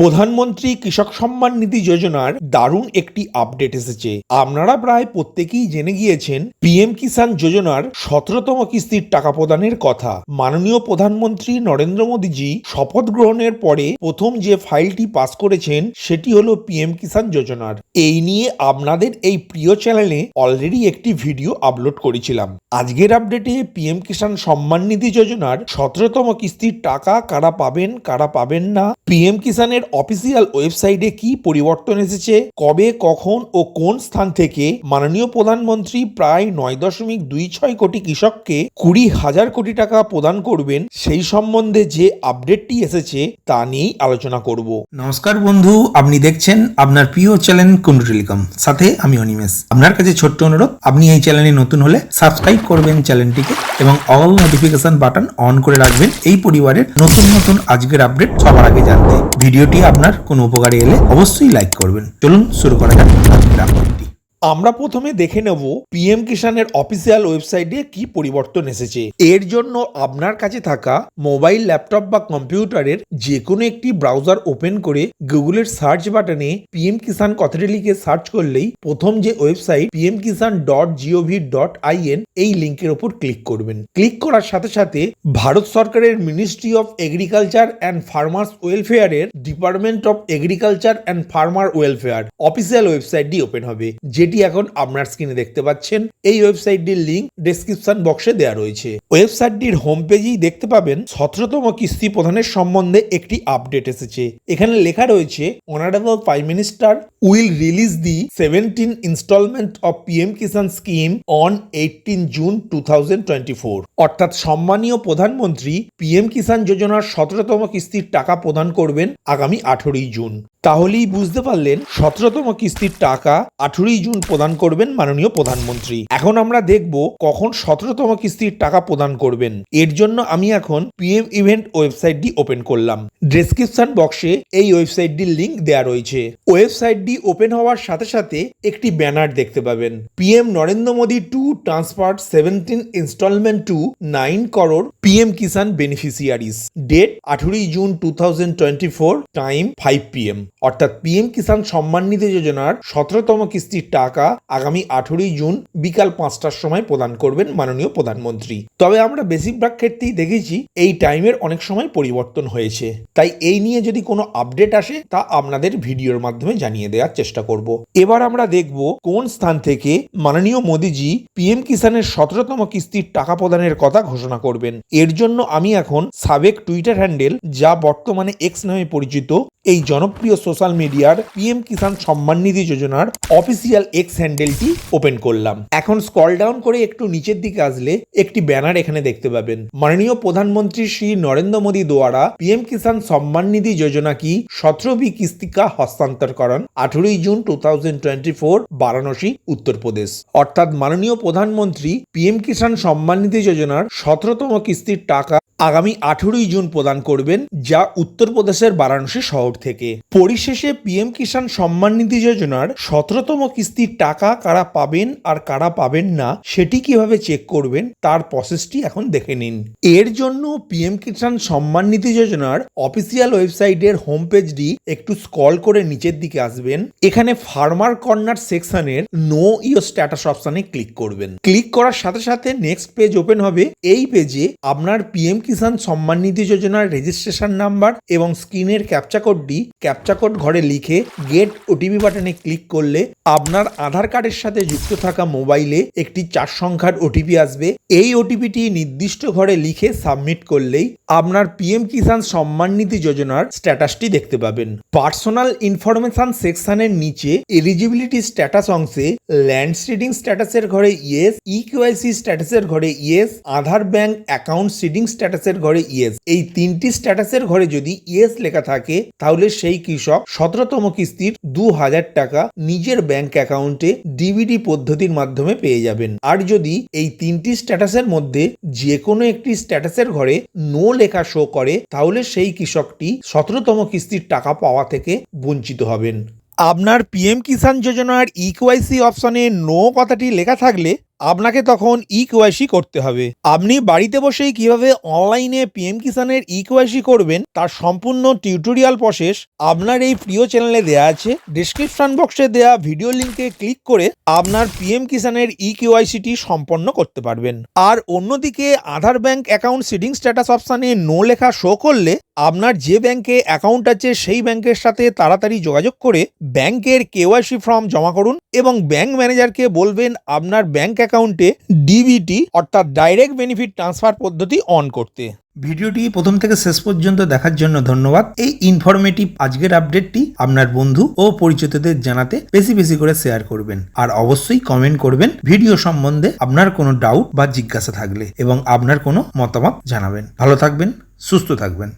প্রধানমন্ত্রী কৃষক সম্মান নিধি যোজনার দারুণ একটি আপডেট এসেছে। আপনারা প্রায় প্রত্যেকেই জেনে গিয়েছেন পিএম কিষাণ যোজনার সতেরোতম কিস্তির টাকা প্রদানের কথা। মাননীয় প্রধানমন্ত্রী নরেন্দ্র মোদীজি শপথ গ্রহণের পরে প্রথম যে ফাইলটি পাস করেছেন, সেটি হলো পিএম কিষাণ যোজনার। এই নিয়ে আপনাদের এই প্রিয় চ্যানেলে অলরেডি একটি ভিডিও আপলোড করেছিলাম। আজকের আপডেটে পিএম কিষাণ সম্মান নিধি যোজনার সতেরোতম কিস্তির টাকা কারা পাবেন কারা পাবেন না, পিএম কিষাণের অফিসিয়াল ওয়েবসাইটে কি পরিবর্তন এসেছে, কবে, কখন ও কোন স্থান থেকে মাননীয় প্রধানমন্ত্রী প্রায় নয় দশমিক দুই ছয় কোটি কৃষককে কুড়ি হাজার কোটি টাকা প্রদান করবেন সেই সম্বন্ধে যে আপডেটটি এসেছে তা নিয়েই আলোচনা করব। নমস্কার বন্ধু, আপনি দেখছেন আপনার প্রিয় চ্যানেল কুন্ডু টেলিকম। সাথে আমি অনিমেষ। আপনার কাছে ছোট্ট অনুরোধ, আপনি এই চ্যানেলে নতুন হলে সাবস্ক্রাইব করবেন চ্যানেলটিকে এবং অল নোটিফিকেশন বাটন অন করে রাখবেন এই পরিবারের নতুন নতুন আজকের আপডেট সবার আগে জানতে। ভিডিওটি আপনার কোনো উপকারে এলে অবশ্যই লাইক করবেন। চলুন শুরু করা যাক আমরা প্রথমে দেখে নেব পিএম কিষানের অফিসিয়াল ওয়েবসাইটে কি পরিবর্তন এসেছে। এর জন্য আপনার কাছে থাকা মোবাইল ল্যাপটপ বা কম্পিউটারের যে কোনো একটি ব্রাউজার ওপেন করে গুগলের সার্চ বাটনে পিএম কিষান কথাটি লিখে সার্চ করলেই প্রথম যে website PM Kisan dot G O V dot I N এই লিঙ্কের ওপর ক্লিক করবেন। ক্লিক করার সাথে সাথে ভারত সরকারের ministry of agriculture and farmers ওয়েলফেয়ারের department of agriculture and farmer welfare official ওয়েবসাইটটি ওপেন হবে। যেটি এখন আপনার স্ক্রিনে দেখতে পাচ্ছেন। এই ওয়েবসাইটটির লিঙ্ক ডেসক্রিপশন বক্সে দেওয়া রয়েছে। ওয়েবসাইটটির হোম পেজেই দেখতে পাবেন সতেরোতম কিস্তি প্রধানের সম্বন্ধে একটি আপডেট এসেছে। এখানে লেখা রয়েছে honourable prime minister will release the seventeen instalment of PM Kisan scheme on eighteen June two অর্থাৎ সম্মানীয় প্রধানমন্ত্রী পিএম কিষাণ যোজনার সতেরোতম কিস্তির টাকা প্রদান করবেন আগামী আঠেরোই জুন। তাহলেই বুঝতে পারলেন, সতেরোতম কিস্তির টাকা আঠেরোই জুন প্রদান করবেন মাননীয় প্রধানমন্ত্রী। এখন আমরা দেখব কখন সতেরোতম কিস্তির টাকা প্রদান করবেন। এর জন্য আমি এখন পিএম ইভেন্ট ওয়েবসাইটটি ওপেন করলাম। ডেসক্রিপশন বক্সে এই ওয়েবসাইটটির লিংক দেওয়া রয়েছে। ওয়েবসাইটটি ওপেন হওয়ার সাথে সাথে একটি ব্যানার দেখতে পাবেন। PM Narendra Modi to transfer seventeen instalment to nine crore PM Kisan beneficiaries date আঠেরোই June two thousand twenty four, time five PM. অর্থাৎ পিএম কিষাণ সম্মান নিধি যোজনার সতেরোতম কিস্তির টাকা আগামী আঠেরোই জুন বিকাল পাঁচটার সময় প্রদান করবেন মাননীয় প্রধানমন্ত্রী। তবে আমরা বেশিরভাগ ক্ষেত্রেই দেখেছি এই টাইমের অনেক সময় পরিবর্তন হয়েছে। তাই এই নিয়ে যদি কোনো আপডেট আসে তা আপনাদের ভিডিওর মাধ্যমে জানিয়ে দেওয়ার চেষ্টা করব। এবার আমরা দেখব কোন স্থান থেকে মাননীয় মোদীজি পিএম কিষানের সতেরোতম কিস্তির টাকা প্রদানের কথা ঘোষণা করবেন। এর জন্য আমি এখন সাবেক টুইটার হ্যান্ডেল যা বর্তমানে এক্স নামে পরিচিত এই জনপ্রিয় সোশ্যাল মিডিয়ার পিএম কিষাণ সম্মান নিধি যোজনার অফিসিয়াল এক্স হ্যান্ডেলটি ওপেন করলাম। এখন স্কল ডাউন করে একটু নিচের দিকে আসলে একটি ব্যানার এখানে দেখতে পাবেন। মাননীয় প্রধানমন্ত্রী শ্রী নরেন্দ্র মোদী দ্বারা পিএম কিষাণ সম্মান নিধি যোজনা কি সতেরোবি কিস্তিকা হস্তান্তরকরণ আঠেরোই June two thousand twenty four Varanasi, Uttar Pradesh. অর্থাৎ মাননীয় প্রধানমন্ত্রী পিএম কিষাণ সম্মান নিধি যোজনার সতেরোতম কিস্তির টাকা আগামী আঠেরোই জুন প্রদান করবেন, যা উত্তরপ্রদেশের বারাণসী শহর থেকে। পরিশেষে পিএম কিষাণ সম্মান নিধি যোজনার সতেরোতম কিস্তির টাকা কারা পাবেন আর কারা পাবেন না, সেটি কীভাবে চেক করবেন, তার প্রসেসটি এখন দেখে নিন। এর জন্য পিএম কিষাণ সম্মান নিধি যোজনার অফিসিয়াল ওয়েবসাইটের হোম পেজটি একটু স্কল করে নিচের দিকে আসবেন। এখানে ফার্মার কর্নার সেকশনের নো ইও স্ট্যাটাস অপশনে ক্লিক করবেন। ক্লিক করার সাথে সাথে নেক্সট পেজ ওপেন হবে। এই পেজে আপনার পিএম কিষাণ সম্মান নিধি যোজনার রেজিস্ট্রেশন নাম্বার এবং স্ক্রিনের ক্যাপচা কোডটি ক্যাপচা কোড ঘরে লিখে গেট ওটিপি বাটনে ক্লিক করলে আপনার আধার কার্ডের সাথে যুক্ত থাকা মোবাইলে একটি চার সংখ্যার ওটিপি আসবে। এই ওটিপিটি নির্দিষ্ট ঘরে লিখে সাবমিট করলেই আপনার পিএম কিষাণ সম্মান নিধি যোজনার স্ট্যাটাসটি দেখতে পাবেন। পার্সোনাল ইনফরমেশন সেকশনের নিচে এলিজিবিলিটি স্ট্যাটাস অংশে ল্যান্ড সিডিং স্ট্যাটাসের ঘরে ইয়েস ইকিউআইসি স্ট্যাটাসের ঘরে yes Aadhaar bank account seeding স্ট্যাটাসের ঘরে ইয়েস এই তিনটি স্ট্যাটাসের ঘরে যদি ইয়েস লেখা থাকে, তাহলে সেই কৃষক সতেরোতম কিস্তির দু হাজার টাকা নিজের ব্যাংক অ্যাকাউন্টে ডিবিডি পদ্ধতির মাধ্যমে পেয়ে যাবেন। আর যদি এই তিনটি স্ট্যাটাসের মধ্যে যে কোনো একটি স্ট্যাটাসের ঘরে নো লেখা শো করে, তাহলে সেই কৃষকটি সতেরোতম কিস্তির টাকা পাওয়া থেকে বঞ্চিত হবেন। আপনার পিএম কিষাণ যোজনার ইকোয়াইসি অপশনে নো কথাটি লেখা থাকলে আপনাকে তখন ই কেওয়াইসি করতে হবে। আপনি বাড়িতে বসেই কীভাবে অনলাইনে পিএম কিষানের ই কেওয়াইসি করবেন তার সম্পূর্ণ টিউটোরিয়াল প্রসেস আপনার এই প্রিয় চ্যানেলে দেওয়া আছে। ডিসক্রিপশন বক্সে দেওয়া ভিডিও লিঙ্কে ক্লিক করে আপনার পিএম কিষানের ই কেওয়াইসিটি সম্পন্ন করতে পারবেন। আর অন্যদিকে Aadhaar bank account seeding status অপশানে নো লেখা শো করলে আপনার যে ব্যাংকে অ্যাকাউন্ট আছে সেই ব্যাংকের সাথে তাড়াতাড়ি যোগাযোগ করে ব্যাংকের কেওয়াইসি ফর্ম জমা করুন এবং ব্যাংক ম্যানেজারকে বলবেন আপনার ব্যাংক অ্যাকাউন্টে ডিবিটি অর্থাৎ ডাইরেক্ট বেনিফিট ট্রান্সফার পদ্ধতি অন করতে। ভিডিওটি প্রথম থেকে শেষ পর্যন্ত দেখার জন্য ধন্যবাদ। এই ইনফরমেটিভ আজকের আপডেটটি আপনার বন্ধু ও পরিচিতদের জানাতে বেশি বেশি করে শেয়ার করবেন। আর অবশ্যই কমেন্ট করবেন ভিডিও সম্বন্ধে আপনার কোনো ডাউট বা জিজ্ঞাসা থাকলে এবং আপনার কোনো মতামত জানাবেন। ভালো থাকবেন, সুস্থ থাকবেন।